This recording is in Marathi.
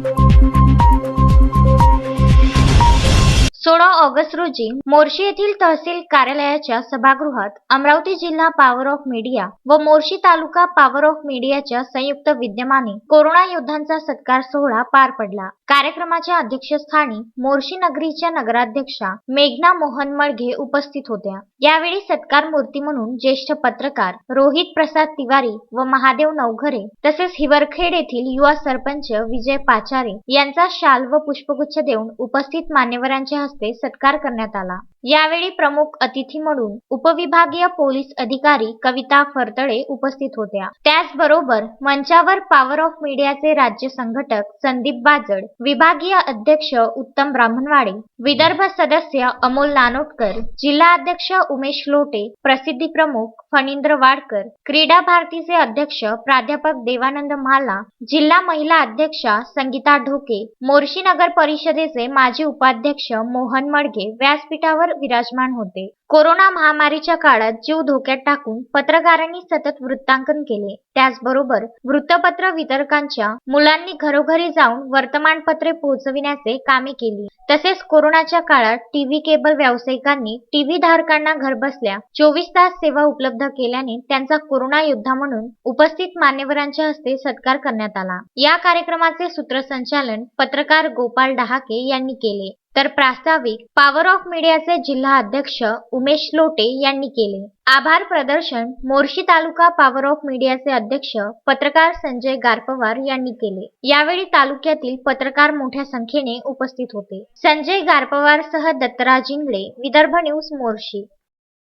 Música सोळा ऑगस्ट रोजी मोर्शी येथील तहसील कार्यालयाच्या सभागृहात अमरावती जिल्हा पॉवर ऑफ मीडिया व मोर्शी तालुका पॉवर ऑफ मीडियाच्या संयुक्त विद्यमाने कोरोना योद्धांचा सत्कार सोहळा पार पडला. कार्यक्रमाच्या अध्यक्षस्थानी मोर्शी नगरीच्या नगराध्यक्षा मेघना मोहन मळघे उपस्थित होत्या. यावेळी सत्कार मूर्ती म्हणून ज्येष्ठ पत्रकार रोहित प्रसाद तिवारी व महादेव नवघरे तसेच हिवरखेड येथील युवा सरपंच विजय पाचारे यांचा शाल व पुष्पगुच्छ देऊन उपस्थित मान्यवरांच्या हस्ते हस्ते सत्कार करण्यात आला. यावेळी प्रमुख अतिथी म्हणून उपविभागीय पोलीस अधिकारी कविता फरतळे उपस्थित होत्या. त्याचबरोबर मंचावर पॉवर ऑफ मीडियाचे राज्य संघटक संदीप बाजड विभागीय अध्यक्ष उत्तम ब्राह्मणवाडे विदर्भ सदस्य अमोल नानोटकर जिल्हा अध्यक्ष उमेश लोटे प्रसिद्धी प्रमुख फणींद्र वाडकर क्रीडा भारतीचे अध्यक्ष प्राध्यापक देवानंद म्हाला जिल्हा महिला अध्यक्षा संगीता ढोके मोर्शी नगर परिषदेचे माजी उपाध्यक्ष मोहन मोहन मडगे व्यासपीठावर विराजमान होते. कोरोना महामारीच्या काळात जीव धोक्यात टाकून पत्रकारांनी सतत वृत्तांकन केले. त्याचबरोबर वृत्तपत्र वितरकांच्या मुलांनी घरोघरी जाऊन वर्तमानपत्रे पोहोचविण्याचे कामे केली. तसेच कोरोनाच्या काळात टीव्ही केबल व्यावसायिकांनी टीव्ही धारकांना घरबसल्या चोवीस तास सेवा उपलब्ध केल्याने त्यांचा कोरोना योद्धा म्हणून उपस्थित मान्यवरांच्या हस्ते सत्कार करण्यात आला. या कार्यक्रमाचे सूत्रसंचालन पत्रकार गोपाल डहाके यांनी केले. तर प्रास्ताविक पॉवर ऑफ मीडियाचे जिल्हा अध्यक्ष उमेश लोटे यांनी केले. आभार प्रदर्शन मोर्शी तालुका पॉवर ऑफ मीडियाचे अध्यक्ष पत्रकार संजय गारपवार यांनी केले. यावेळी तालुक्यातील पत्रकार मोठ्या संख्येने उपस्थित होते. संजय गारपवार सह दत्तराज इंगळे विदर्भ न्यूज मोर्शी.